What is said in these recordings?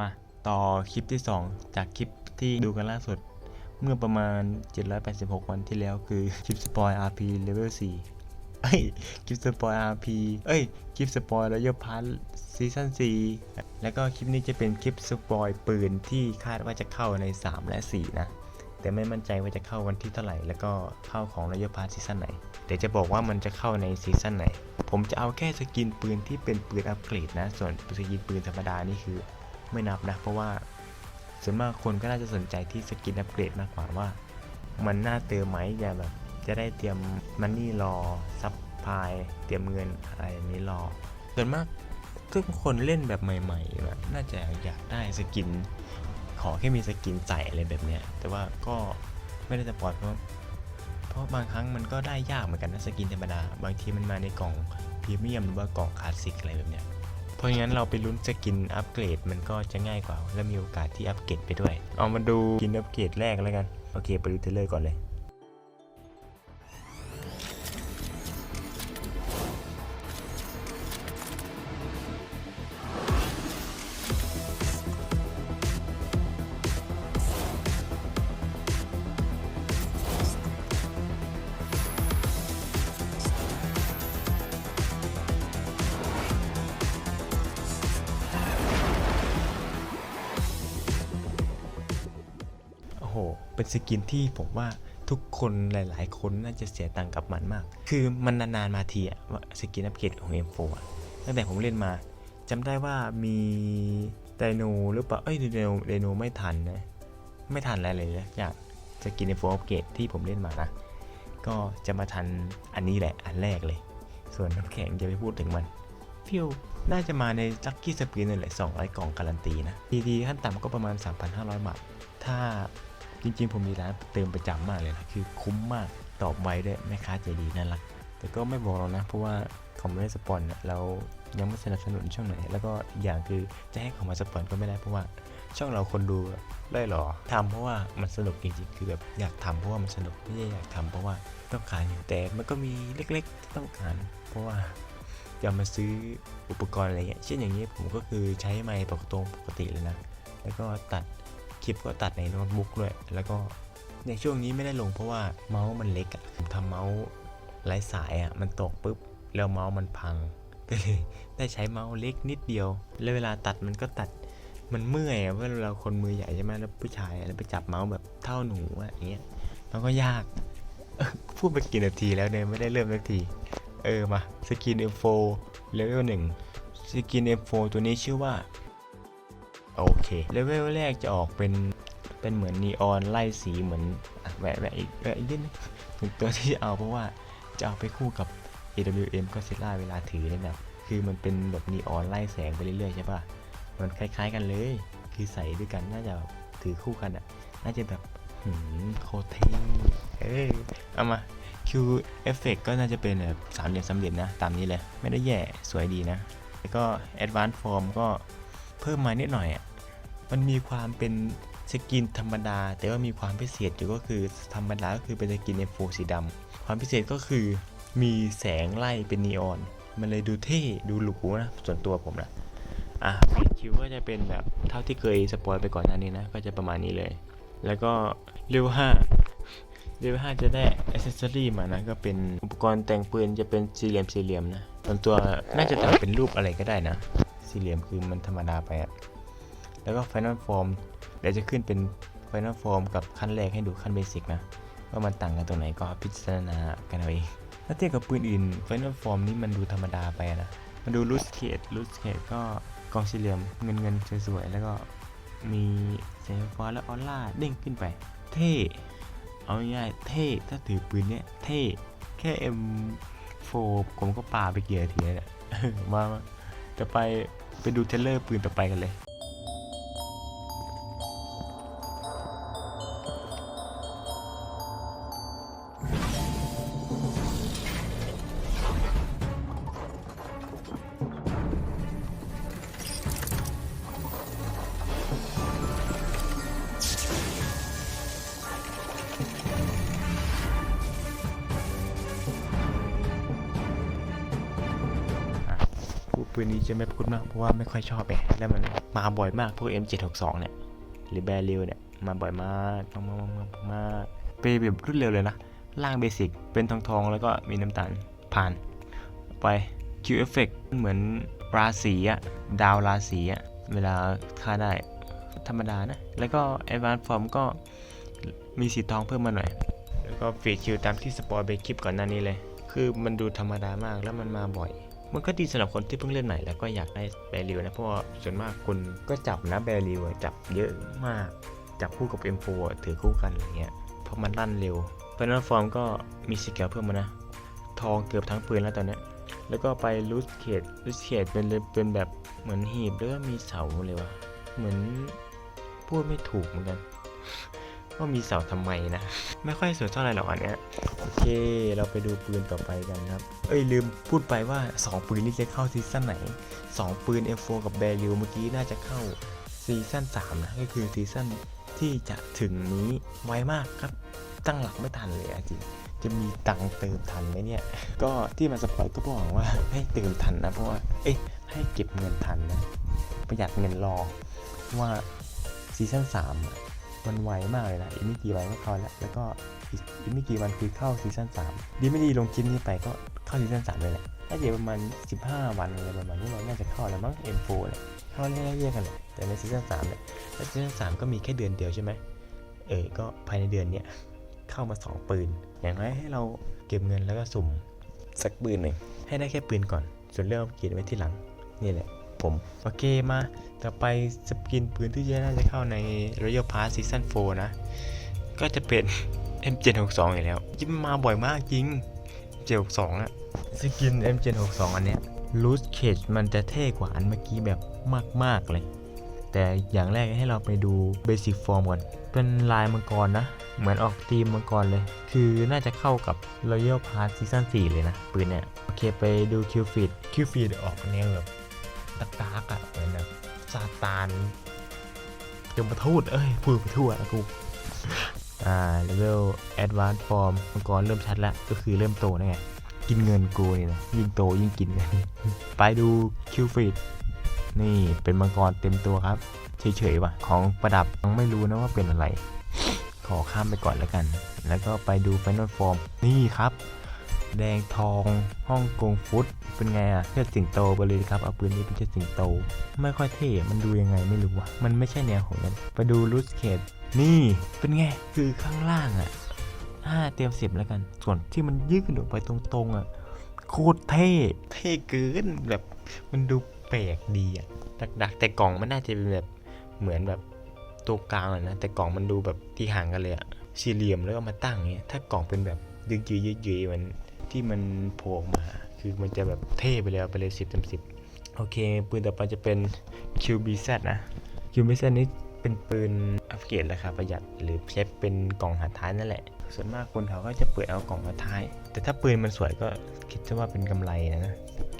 มาต่อคลิปที่ 2 จากคลิปที่ดูกันล่าสุด เมื่อประมาณ 786 วันที่แล้วคือคลิปสปอย RP Level 4เอ้ยคลิปสปอย RP เอ้ยคลิปสปอยแล้วยพาร์ทซีซั่น4แล้วก็คลิปนี้จะเป็นคลิปสปอยปืนที่คาดว่าจะเข้าใน 3 และ 4 นะแต่ไม่มั่นใจว่าจะเข้าวันที่เท่าไหร่แล้วก็เข้าของรายพาร์ทซีซั่นไหนเดี๋ยวจะบอกว่ามันจะเข้าในซีซั่นไหน ผมจะเอาแค่สกินปืนที่เป็นปืนอัปเกรดนะ ส่วนสกินปืนธรรมดานี่คือ ไม่นับนะ เพราะว่าส่วนมากคนก็น่าจะสนใจที่สกินอัปเกรดมากกว่าว่า มันน่าเติมไหมอย่าแบบ จะได้เตรียมมันนี่รอซับพลายเตรียมเงินอะไรนี้รอ ส่วนมากทุกคนเล่นแบบใหม่ๆแบบน่าจะอยากได้สกิน ขอแค่มีสกินใส่อะไรแบบเนี้ยแต่ว่าก็ไม่ได้สปอร์ตเพราะเพราะบางครั้งมันก็ได้ยากเหมือนกันนะสกินธรรมดา บางทีมันมาในกล่องพรีเมียมหรือว่ากล่องคลาสสิกอะไรแบบเนี้ย ราะงั้นเราไปลุ้นสกินอัปเกรดมันก็จะง่ายกว่า และมีโอกาสที่อัปเกรดไปด้วย เอามาดูสกินอัปเกรดแรกแล้วกัน โอเค ไปดูเทเลอร์ก่อนเลย เป็นสกินที่ผมว่าทุกคนหลายๆ คนน่าจะเสียตังค์กับมันมาก คือมันนานๆมาทีอะว่าสกินอัปเกรดของ M4 อะตั้งแต่ผมเล่นมาจำได้ว่ามีไดโนหรือเปล่า เอ้ยไดโนไดโนไม่ทันนะ ไม่ทันอะไรเลยนะอย่างสกิน M4 อัปเกรดที่ผมเล่นมานะ ก็จะมาทันอันนี้แหละอันแรกเลย ส่วนน้ำแข็งจะไม่พูดถึงมันฟิวน่าจะมาในลัคกี้สปีนนั่นแหละ200กล่องการันตีนะดีๆขั้นต่ำก็ประมาณ 3,500บาทถ้า จริง ๆ ผมมีร้านเติมประจำมากเลยนะคือคุ้มมากตอบไวด้วยแม่ค้าใจดีน่ารัก แต่ก็ไม่บอกเรานะ เพราะว่าเขาไม่ได้สปอนนะเรายังไม่สนับสนุนช่องไหน แล้วก็อย่างคือจะให้เขามาสปอนก็ไม่ได้เพราะว่าช่องเราคนดูได้หรอทำเพราะว่ามันสนุกจริงๆ คือแบบอยากทำเพราะว่ามันสนุกไม่ใช่อยากทำเพราะว่าต้องการอยู่แต่มันก็มีเล็กๆที่ต้องการ เพราะว่าจะมาซื้ออุปกรณ์อะไรเงี้ยเช่นอย่างนี้ผมก็คือใช้ไมค์ปกตรงปกติเลยนะ แล้วก็ตัด คลิปก็ตัดในโน้ตบุ๊กด้วย แล้วก็ในช่วงนี้ไม่ได้ลงเพราะว่าเมาส์มันเล็กอะผมทำเมาส์ไร้สายอะมันตกปุ๊บแล้วเมาส์มันพังก็เลยได้ใช้เมาส์เล็กนิดเดียว แล้วเวลาตัดมันก็ตัดมันเมื่อยอะเวลาเราคนมือใหญ่ใช่ไหมแล้วผู้ชายอะแล้วไปจับเมาส์แบบเท่าหนูอะอย่างเงี้ยมันก็ยาก พูดไปกี่นาทีแล้วเนี่ยไม่ได้เริ่มสักทีเออมาสกิน M4 เลเวลหนึ่งสกิน M4 ตัวนี้ชื่อว่า โอเคเลเวลแรกจะออกเป็นเป็นเหมือนนีออนไล่สีเหมือนแหวะแหวะอีกแหวะอีกนิดนึงตัวที่เอาเพราะว่าจะเอาไปคู่กับ AWM ก็เซล่าเวลาถือเนี่ยแบบคือมันเป็นแบบนีออนไล่แสงไปเรื่อยๆใช่ป่ะมันคล้ายๆกันเลย คือใส่ด้วยกันน่าจะแบบถือคู่กันอะ น่าจะแบบหืมโคเท่เอ้ยเอามา Q Effect ก็น่าจะเป็นแบบสามเหลี่ยมสามเหลี่ยมนะ ตามนี้เลย ไม่ได้แย่ สวยดีนะ แล้วก็ Advanced Form ก็ เพิ่มมานิดหน่อยอะมันมีความเป็นสกินธรรมดา แต่ว่ามีความพิเศษอยู่ก็คือธรรมดาก็คือเป็นสกิน M4 สีดำความพิเศษก็คือมีแสงไล่เป็นนีออน มันเลยดูเท่ดูหรูนะส่วนตัวผมนะอะฟีคิวก็จะเป็นแบบเท่าที่เคยสปอยไปก่อนหน้านี้นะ ก็จะประมาณนี้เลย แล้วก็เร็ว5เลเวล5จะได้อ c เซ s ซอรี่มานะ ก็เป็นอุปกรณ์แต่งปืนจะเป็นสี่เหลี่ยมสี่เหลี่ยมนะส่วนตัวน่าจะแต่งเป็นรูปอะไรก็ได้นะ สี่เหลี่ยมคือมันธรรมดาไปอะแล้วก็ Final Form เดี๋ยวจะขึ้นเป็น Final Form กับขั้นแรกให้ดูขั้นเบสิกนะ ว่ามันต่างกันตรงไหนก็พิจารณากันเอาเองถ้าเทียบกับปืนอื่น Final Form นี่มันดูธรรมดาไปนะมันดูลูสเคดลูสเคดก็กองสี่เหลี่ยมเงินเงินสวยๆแล้วก็มีแสงฟฟ้าและออร่าเด้งขึ้นไป เท่เอาง่ายๆเท่ถ้าถือปืนเนี้ยเท่แค่ M4 ผมก็ปาไปเกียร์ทีเนี่ยมาจะไป ไปดูเทเลอร์ปืนต่อไปกันเลย ปืนนี้จะไม่พูดมากเพราะว่าไม่ค่อยชอบไงแล้วมันมาบ่อยมากพวก M762 เนี่ยหรือแบริวเนี่ยมาบ่อยมากมากมากมากมากเป็นแบบรวดเร็วเลยนะล่างเบสิกเป็นทองทองแล้วก็มีน้ำตาลผ่าน ไป Q Effect เหมือนราศีอะดาวราศีอะเวลาค่าได้ธรรมดานะ แล้วก็ Advanced Form ก็มีสีทองเพิ่มมาหน่อย แล้วก็ฟีดคิวตามที่สปอยไปคลิปก่อนหน้านี้เลย คือมันดูธรรมดามากแล้วมันมาบ่อย มันก็ดีสำหรับคนที่เพิ่งเล่นใหม่แล้วก็อยากได้แบริวนะเพราะว่าส่วนมากคนก็จับนะแบริวจับเยอะมาก จับคู่กับ M4 อะถือคู่กันอะไรเงี้ยเพราะมันลั่นเร็วเฟน a ลฟอร์มก็มีสเกลเพิ่มมานะ ทองเกือบทั้งปืนแล้วตอนนี้แล้วก็ไปลูสเคดลูสเคดเป็นเลยเป็นแบบเหมือนหีบแล้วก็มีเสาเลยวะเหมือนพูดไม่ถูกเหมือนกัน ว่ามีเสาทำไมนะ ไม่ค่อยสวยเท่าไหร่หรอกอันเนี้ยโอเค เราไปดูปืนต่อไปกันครับ เอ้ยลืมพูดไปว่า 2 ปืนนี้จะเข้าซีซั่นไหน 2 ปืน F4 กับแบริวเมื่อกี้น่าจะเข้าซีซั่น3นะก็คือซีซั่นที่จะถึงนี้ไวมากครับ ตั้งหลักไม่ทันเลยจริงจะมีตังค์เติมทันไหมเนี่ย ก็ที่มาสปอยก็บอกว่าให้เติมทันนะ เพราะว่า เอ้ยให้เก็บเงินทันนะ ประหยัดเงินรอว่าซีซั่น3 มันไวมากเลยนะอีกไม่กี่วันก็เข้าแล้ว แล้วก็อีกไม่กี่วันคือเข้าซีซั่น3ดีไม่ดีลงคลิปนี้ไปก็เข้าซีซั่น3เลยแหละน่าจะประมาณ 15 วันอะไรประมาณนี้มันน่าจะเข้าแล้วมั้ง M4 เนี่ยเข้าเรื่อยๆกันเลยแต่ในซีซั่น3เนี่ยแล้วซีซั่น3ก็มีแค่เดือนเดียวใช่ไหมเออ ก็ภายในเดือนเนี้ยเข้ามา 2 ปืน อย่างน้อยให้เราเก็บเงินแล้วก็สุ่มสักปืนหนึ่งให้ได้แค่ปืนก่อน ส่วนเรื่องเกียรติไว้ที่หลัง นี่แหละ ผม โอเคมาต่อไปสกินปืนที่จะน่าจะเข้าใน Royal Pass Season 4 นะ ก็จะเป็น M762 อีกแล้วยิ่งมาบ่อยมากจริง M762 อะสกิน M762 อันเนี้ย Loose Cage มันจะเท่กว่าอันเมื่อกี้แบบมาก ๆ เลย แต่อย่างแรกให้เราไปดู Basic Form ก่อน เป็นลายมังกรนะ เหมือนออกธีมมังกรเลย คือน่าจะเข้ากับ Royal Pass Season 4 เลยนะ ปืนเนี่ย โอเคไปดู Q Feed Q Feed ออกแนวแบบ ตะกากอะเหมือนแบบซาตานยมทูตเอ้ยพูดไปทั่วกูอ่า level advanced form มังกรเริ่มชัดแล้วก็คือเริ่มโตนะไงกินเงินกูนี่นะยิ่งโตยิ่งกินเงินไปดู Q Feed นี่เป็นมังกรเต็มตัวครับ เฉยๆว่ะ ของประดับยังไม่รู้นะว่าเป็นอะไร ขอข้ามไปก่อนแล้วกัน แล้วก็ไปดู Final Form นี่ครับ แดงทองฮ่องกงฟุต เป็นไงอะเชิดสิงโตไปเลยครับ เอาปืนนี้เป็นเชิดสิงโต ไม่ค่อยเท่ มันดูยังไงไม่รู้ว่ะมันไม่ใช่แนวของมันไปดูลูสเคดนี่เป็นไงคือข้างล่างอะห้าเตรียมสิบแล้วกัน ส่วนที่มันยืดออกไปตรงๆอะโคตรเท่ เท่เกินแบบมันดูแปลกดีอะดักๆแต่กล่องมันน่าจะเป็นแบบเหมือนแบบตัวกลางอะนะแต่กล่องมันดูแบบที่ห่างกันเลยอะสี่เหลี่ยมแล้วก็มาตั้งเงี้ยถ้ากล่องเป็นแบบยืดยืดยืดยืดมัน ที่มันโผล่มา คือมันจะแบบเท่ไปเลยเอาไปเลยสิบเต็มสิบโอเค ปืนต่อไปจะเป็น QBZ นะ QBZ นี้เป็นปืนอัปเกรดราคาประหยัด หรือใช้เป็นกล่องหาท้ายนั่นแหละ ส่วนมากคนเขาก็จะเปิดเอากล่องมาท้าย แต่ถ้าปืนมันสวยก็คิดซะว่าเป็นกำไรนะ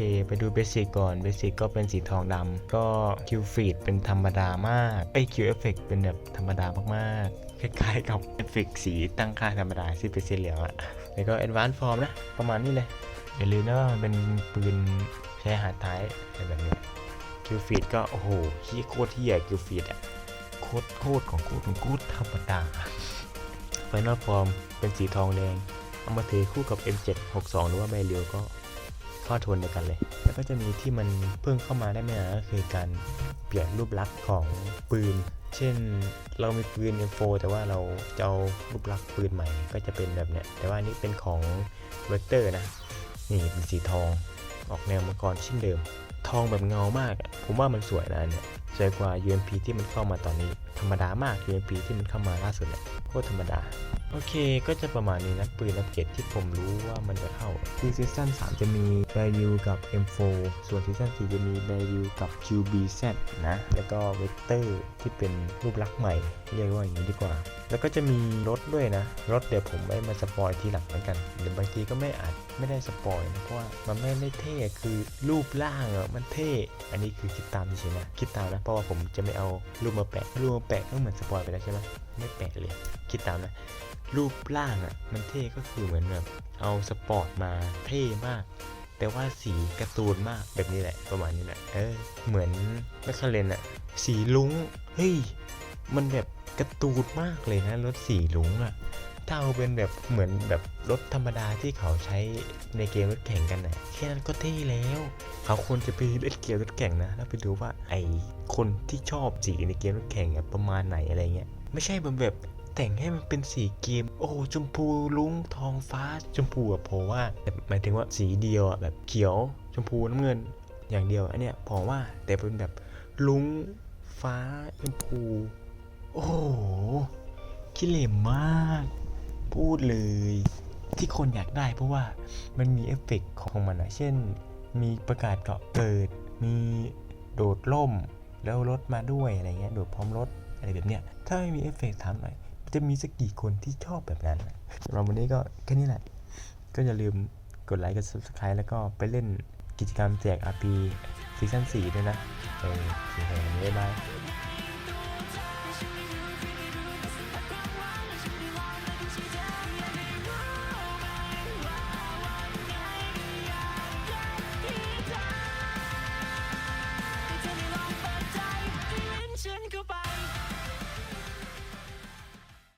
เคไปดูเบสิกก่อนเบสิกก็เป็นสีทองดำก็ Q feed เป็นธรรมดามากไอ้ Q effect เป็นแบบธรรมดามากๆ คล้ายๆกับเอฟเฟกสีตั้งค่าธรรมดาที่เป็นสีเหลืองอะแล้วก็ advanced form นะ ประมาณนี้เลยอย่าลืมนะว่ามันเป็นปืนใช้หาท้ายอะไรแบบนี้ Q feed ก็โอ้โหที่โคตรที่ใหญ่ Q feed อะโคตรโคตรของโคตรของโคตรธรรมดา Final form เป็นสีทองแดงเอามาถือคู่กับ M762 หรือว่าแมเรียวก็ เข้าโทนเดียวกันเลย แล้วก็จะมีที่มันเพิ่งเข้ามาได้ไม่นานก็คือการเปลี่ยนรูปลักษณ์ของปืน เช่นเรามีปืน M4 แต่ว่าเราจะเอารูปลักษณ์ปืนใหม่ก็จะเป็นแบบเนี้ย แต่ว่านี้เป็นของเวกเตอร์นะ นี่เป็นสีทอง ออกแนวมังกรเช่นเดิม ทองแบบเงามาก ผมว่ามันสวยนะเนี่ย สวยกว่า UMP ที่มันเข้ามาตอนนี้ ธรรมดามาก UMP ที่มันเข้ามาล่าสุดเนี่ยโคตรธรรมดา โอเค ก็จะประมาณนี้นะปืนอัปเกรดที่ผมรู้ว่ามันจะเข้าคือซีซั่น3 จะมีแบริวกับ M4 ส่วนซีซั่น4จะมีแบริวกับ QBZ นะ แล้วก็เวกเตอร์ที่เป็นรูปลักษณ์ใหม่ เรียกว่าอย่างนี้ดีกว่า แล้วก็จะมีรถด้วยนะ รถเดี๋ยวผมไว้มาสปอยทีหลังเหมือนกันเดี๋ยวบางทีก็ไม่อาจไม่ได้สปอยนะเพราะว่ามันไม่ได้เท่คือรูปร่างอะมันเท่ อันนี้คือคิดตามเฉยๆนะคิดตามนะเพราะว่าผมจะไม่เอารูปมาแปะรูปมาแปะก็เหมือนสปอยไปแล้วใช่ไหมไม่แปะเลย คิดตามนะ รูปร่างอะ่ะ มันเท่ก็คือเหมือนแบบเอาสปอร์ตมาเท่มาก แต่ว่าสีการ์ตูนมากแบบนี้แหละ ประมาณนี้แหละ เออ เหมือนแมคคาเรนอะสีลุงเฮ้ย มันแบบการ์ตูนมากเลยนะรถสีลุงอะ ถ้าเอาเป็นแบบเหมือนแบบรถธรรมดาที่เขาใช้ในเกมรถแข่งกันนะแค่นั้นก็เท่แล้ว เขาควรจะไปเล่นเกมรถแข่งนะ แล้วไปดูว่าไอคนที่ชอบสีในเกมรถแข่งอะประมาณไหนอะไรเงี้ย ไม่ใช่แบบแบบแต่งให้มันเป็นสีเกม โอ้ชมพูลุงทองฟ้า ชมพูอะผมว่าแบบหมายถึงว่าสีเดียวอะแบบเขียว ชมพูน้ำเงิน อย่างเดียวอันเนี้ยผมว่าแต่เป็นแบบลุงฟ้าชมพู โอ้โหขี้เหร่มาก พูดเลย ที่คนอยากได้เพราะว่ามันมีเอฟเฟกต์ของมันนะเช่น มีประกาศเกาะเกิด มีโดดล่ม แล้วรถมาด้วยอะไรเงี้ยโดดพร้อมรถอะไรแบบเนี้ยถ้าไม่มีเอฟเฟกต์ถามหน่อยจะมีสักกี่คนที่ชอบแบบนั้นนะสำหรับวันนี้ก็แค่นี้แหละ ก็อย่าลืมกดไลค์กด subscribe แล้วก็ไปเล่นกิจกรรมแจก RP ซีซั่น4ด้วยนะ เออโอเควันนี้บ๊ายบาย